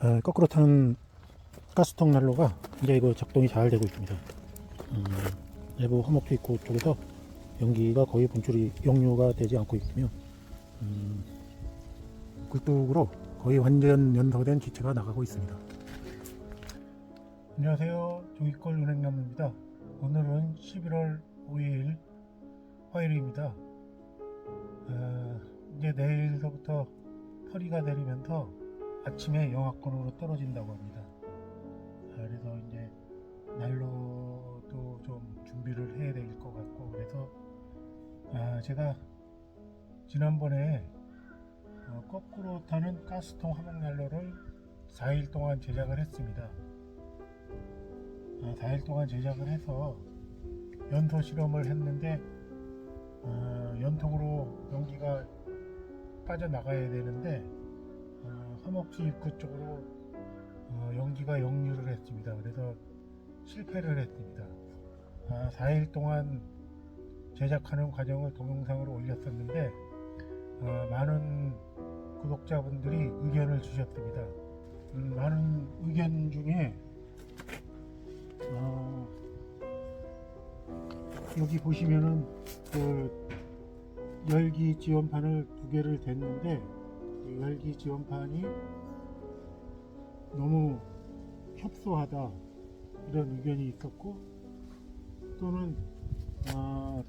어, 거꾸로 타는 가스통 난로가 이제 이거 작동이 잘 되고 있습니다. 음, 내부 화목도 있고 쪽에서 연기가 거의 분출이 역류가 되지 않고 있으며 음, 굴뚝으로 거의 완전 연소된 기체가 나가고 있습니다. 안녕하세요. 종이꼴 은행나무입니다. 오늘은 11월 5일 화요일입니다. 어, 이제 내일서부터 퍼리가 내리면서 아침에 영하권으로 떨어진다고 합니다. 아, 그래서 이제 난로도 좀 준비를 해야 될 것 같고 그래서 아, 제가 지난번에 어, 거꾸로 타는 가스통 화목 난로를 4일 동안 제작을 했습니다. 아, 4일 동안 제작을 해서 연소 실험을 했는데 어, 연통으로 연기가 빠져나가야 되는데 어, 화목지 입구 쪽으로 어, 연기가 역류를 했습니다. 그래서 실패를 했습니다. 아, 4일 동안 제작하는 과정을 동영상으로 올렸었는데 어, 많은 구독자분들이 의견을 주셨습니다. 음, 많은 의견 중에 어, 여기 보시면은 그 열기 지원판을 두 개를 댔는데 이 열기 지원판이 너무 협소하다 이런 의견이 있었고 또는 아,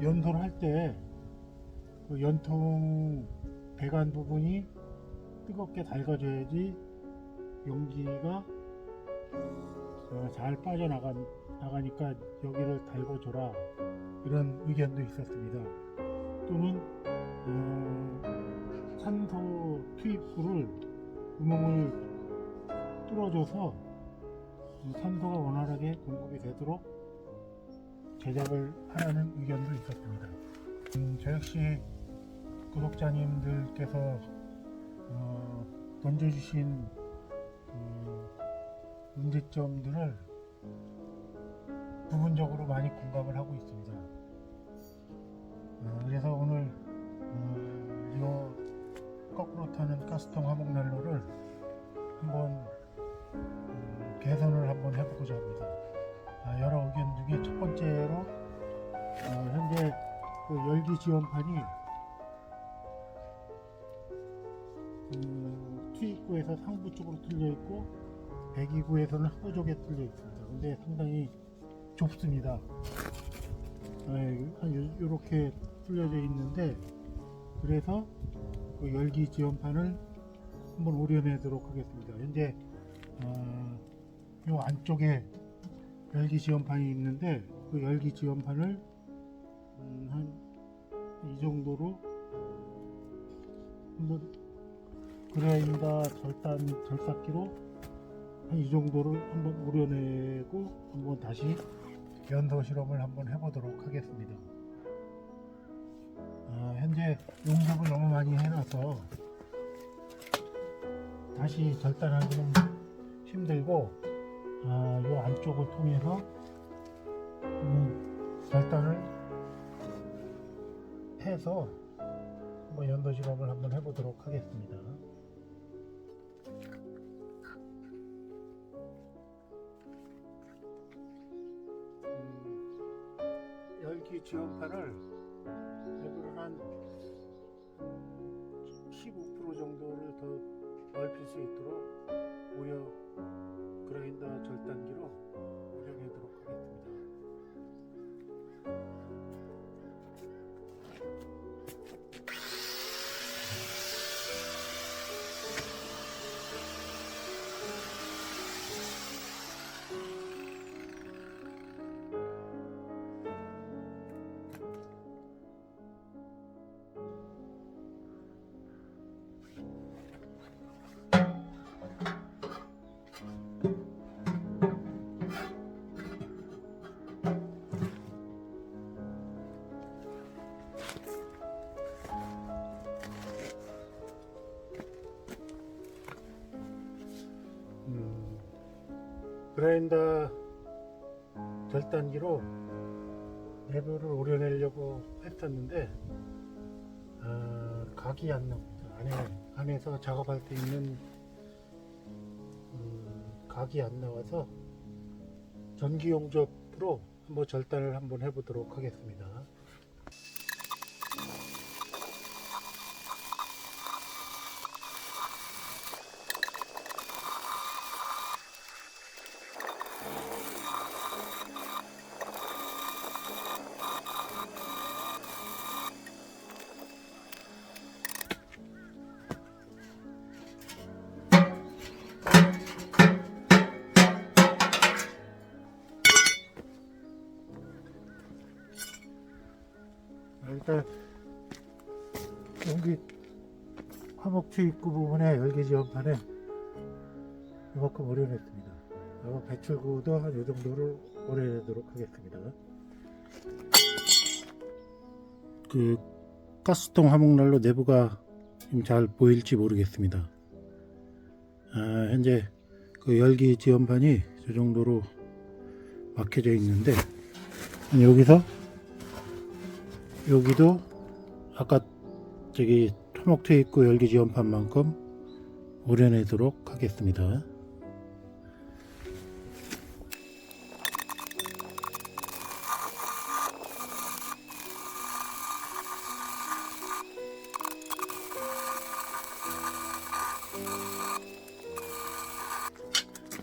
연소를 할 때 그 연통 배관 부분이 뜨겁게 달궈져야지 용기가 어, 잘 빠져나가 나가니까 여기를 달궈줘라 이런 의견도 있었습니다. 또는 어, 산소 투입구를 구멍을 뚫어줘서 이 산소가 원활하게 공급이 되도록 제작을 하라는 의견도 있었습니다. 음, 저 역시 구독자님들께서 어, 던져주신 그 문제점들을 부분적으로 많이 공감을 하고 있습니다. 어, 그래서 오늘 어, 이거 꾸로 타는 가스통 화목난로를 한번 음, 개선을 한번 해보고자 합니다. 아, 여러 의견 중에 첫 번째로 어, 현재 그 열기 지원판이 그 투입구에서 상부 쪽으로 뚫려 있고 배기구에서는 하부 쪽에 뚫려 있습니다. 근데 상당히 좁습니다. 네, 한 이렇게 뚫려져 있는데 그래서 그 열기 지원판을 한번 오려내도록 하겠습니다. 현재 어, 요 안쪽에 열기 지원판이 있는데 그 열기 지원판을 음, 한이 정도로 한번 그라인더 절단 절삭기로 한 이 정도를 한번 우려내고 한번 다시 연소 실험을 한번 해보도록 하겠습니다. 아, 현재 용접을 너무 많이 해놔서 다시 절단하기는 힘들고 아, 이 안쪽을 통해서 절단을 해서 한번 연도 실험을 한번 해보도록 하겠습니다. 음, 열기 지원판을 한 15% 정도를 더 넓힐 수 있도록 오려 그라인더 절단기로 그라인더 절단기로 내부를 오려내려고 했었는데 아, 각이 안 나옵니다. 안에 안에서 작업할 때 있는 각이 안 나와서 전기 용접으로 한번 절단을 한번 해보도록 하겠습니다. 일단 여기 화목치 입구 부분에 열기 지원판에 이만큼 오려냈습니다. 그리고 배출구도 한 이 정도를 오려내도록 하겠습니다. 그 가스통 화목난로 내부가 잘 보일지 모르겠습니다. 아, 현재 그 열기 지원판이 이 정도로 막혀져 있는데 여기서 여기도 아까 저기 토목퇴 입구 열기 지원판만큼 오려내도록 하겠습니다.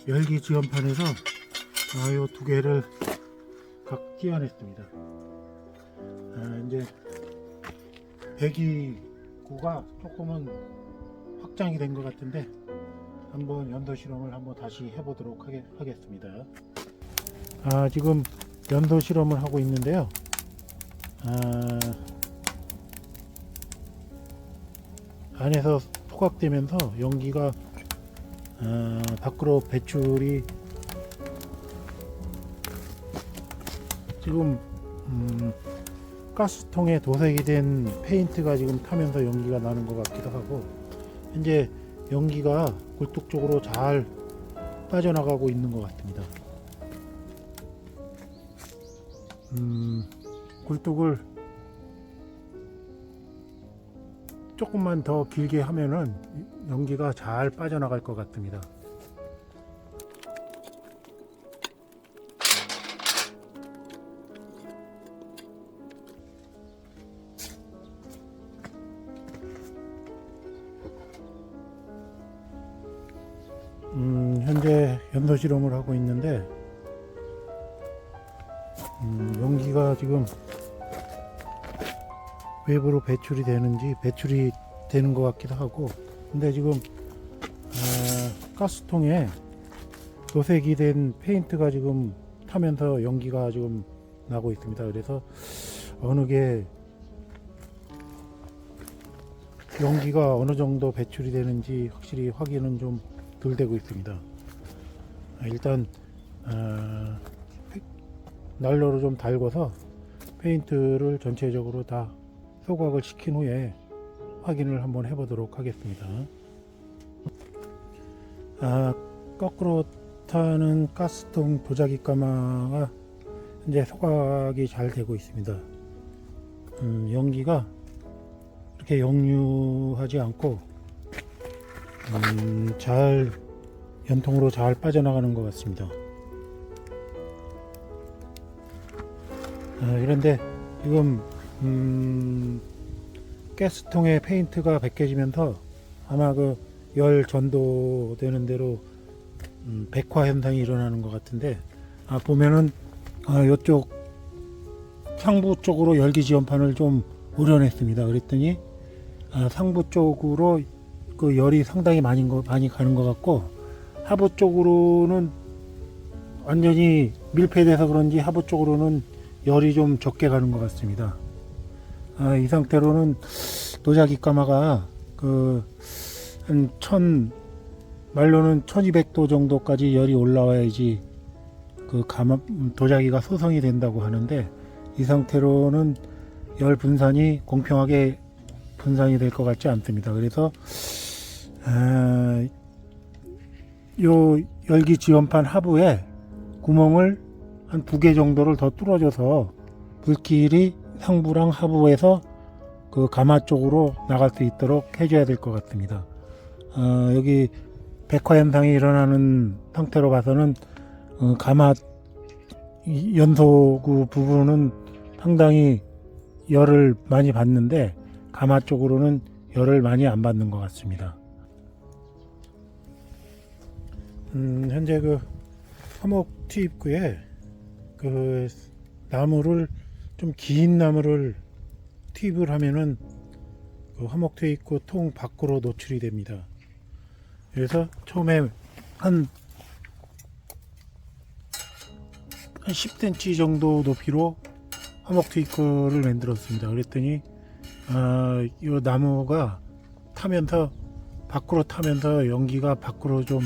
열기 지원판에서 아, 요 두 개를 각 띄어냈습니다. 아, 이제 배기구가 조금은 확장이 된 것 같은데 한번 연도 실험을 한번 다시 해보도록 하게, 하겠습니다. 아, 지금 연도 실험을 하고 있는데요. 아, 안에서 소각되면서 연기가 아, 밖으로 배출이 지금 음, 가스통에 도색이 된 페인트가 지금 타면서 연기가 나는 것 같기도 하고 현재 연기가 굴뚝 쪽으로 잘 빠져나가고 있는 것 같습니다. 음, 굴뚝을 조금만 더 길게 하면은 연기가 잘 빠져나갈 것 같습니다. 실험을 하고 있는데 음, 연기가 지금 외부로 배출이 되는지 배출이 되는 것 같기도 하고 근데 지금 아, 가스통에 도색이 된 페인트가 지금 타면서 연기가 지금 나고 있습니다 그래서 어느 게 연기가 어느 정도 배출이 되는지 확실히 확인은 좀 덜 되고 있습니다. 아, 일단 아, 페- 난로를 좀 달궈서 페인트를 전체적으로 다 소각을 시킨 후에 확인을 한번 해보도록 하겠습니다. 아, 거꾸로 타는 가스통 도자기 가마가 이제 소각이 잘 되고 있습니다. 음, 연기가 이렇게 역류하지 않고 음, 잘 연통으로 잘 빠져나가는 것 같습니다. 아, 그런데 지금 음, 가스통에 페인트가 벗겨지면서 아마 그 열 전도되는 대로 음, 백화 현상이 일어나는 것 같은데 아, 보면은 아, 이쪽 상부 쪽으로 열기 지원판을 좀 우려냈습니다. 그랬더니 아, 상부 쪽으로 그 열이 상당히 많이, 거- 많이 가는 것 같고 하부 쪽으로는 완전히 밀폐돼서 그런지 하부 쪽으로는 열이 좀 적게 가는 것 같습니다. 아, 이 상태로는 도자기 가마가 그한 천 말로는 1200도 정도까지 열이 올라와야지 그 가마 도자기가 소성이 된다고 하는데 이 상태로는 열 분산이 공평하게 분산이 될 것 같지 않습니다. 그래서 아, 요 열기 지원판 하부에 구멍을 한 두 개 정도를 더 뚫어줘서 불길이 상부랑 하부에서 그 가마 쪽으로 나갈 수 있도록 해줘야 될 것 같습니다. 어, 여기 백화 현상이 일어나는 상태로 봐서는 어, 가마 이 연소구 부분은 상당히 열을 많이 받는데 가마 쪽으로는 열을 많이 안 받는 것 같습니다. 음, 현재 그 화목 투입구에 그 나무를 좀 긴 나무를 투입을 하면은 그 화목 투입구 통 밖으로 노출이 됩니다. 그래서 처음에 한, 한 10cm 정도 높이로 화목 트위커를 만들었습니다. 그랬더니 아, 이 나무가 타면서 밖으로 타면서 연기가 밖으로 좀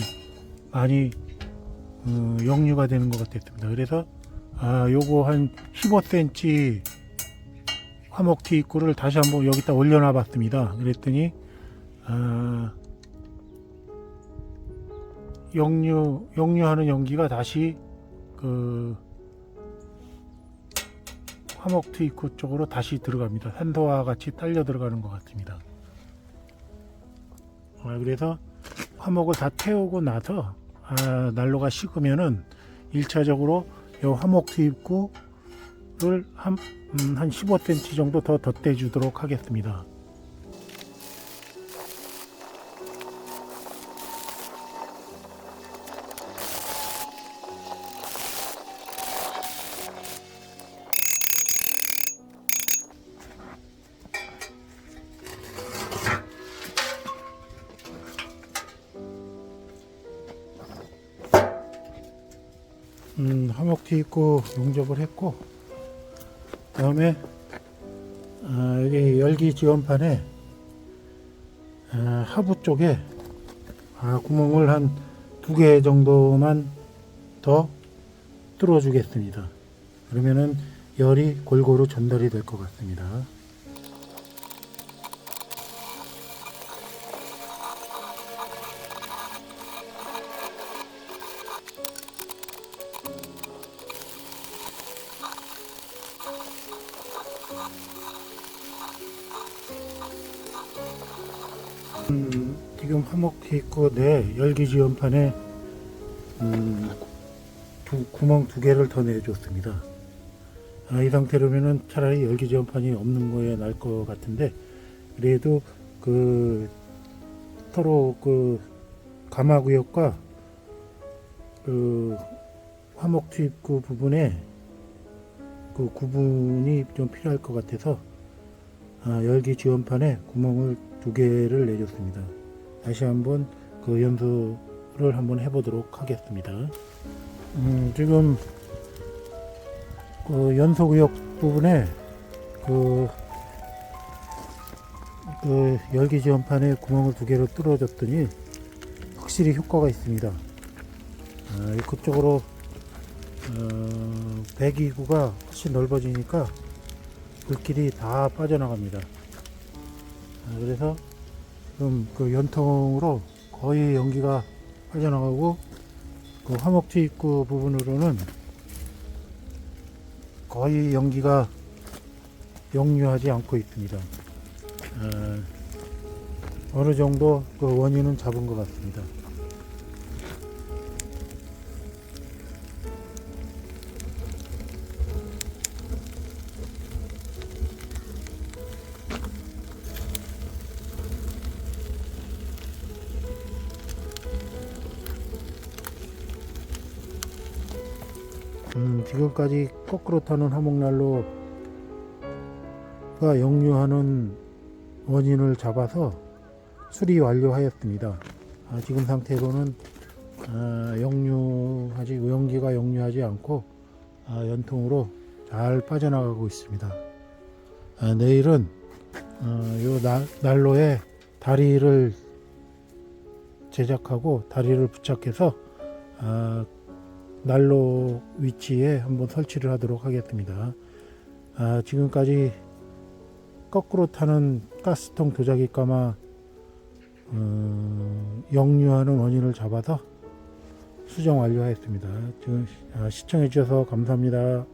많이 어, 역류가 되는 것 같았습니다. 그래서 아, 요거 한 15cm 화목 트위커를 다시 한번 여기다 올려놔 봤습니다. 그랬더니 아, 역류 역류하는 연기가 다시 그 화목 트위코 쪽으로 다시 들어갑니다. 산소와 같이 딸려 들어가는 것 같습니다. 아, 그래서 화목을 다 태우고 나서 아, 난로가 식으면은 1차적으로 요 화목 트입구를 한, 음, 한 15cm 정도 더 덧대 주도록 하겠습니다. 화목티 입고 용접을 했고 그다음에 아, 여기 열기 지원판에 아, 하부 쪽에 아, 구멍을 한 두 개 정도만 더 뚫어 주겠습니다. 그러면은 열이 골고루 전달이 될 것 같습니다. 지금 화목해 있고 내 열기 지원판에 음, 두, 구멍 두 개를 더 내줬습니다. 아, 이 상태로면은 차라리 열기 지원판이 없는 거에 날 것 같은데 그래도 그 서로 그 가마 구역과 그 화목 투입 구 부분에 그 구분이 좀 필요할 것 같아서 아, 열기 지원판에 구멍을 두 개를 내줬습니다. 다시 한번 그 연수를 한번 해보도록 하겠습니다. 음, 지금 그 연소구역 부분에 그, 그 열기 지원판에 구멍을 두 개로 뚫어줬더니 확실히 효과가 있습니다. 아, 그쪽으로 어, 배기구가 훨씬 넓어지니까 불길이 다 빠져나갑니다. 아, 그래서 지금 그 연통으로 거의 연기가 빠져나가고 그 화목지 입구 부분으로는 거의 연기가 역류하지 않고 있습니다. 아, 어느 정도 그 원인은 잡은 것 같습니다. 음, 지금까지 거꾸로 타는 화목난로가 역류하는 원인을 잡아서 수리 완료하였습니다. 아, 지금 상태로는 아, 역류하지 연기가 역류하지 않고 아, 연통으로 잘 빠져나가고 있습니다. 아, 내일은 어, 요 나- 난로에 다리를 제작하고 다리를 부착해서 아, 난로 위치에 한번 설치를 하도록 하겠습니다. 아, 지금까지 거꾸로 타는 가스통 도자기 가마 어, 역류하는 원인을 잡아서 수정 완료하였습니다. 지금 아, 시청해 주셔서 감사합니다.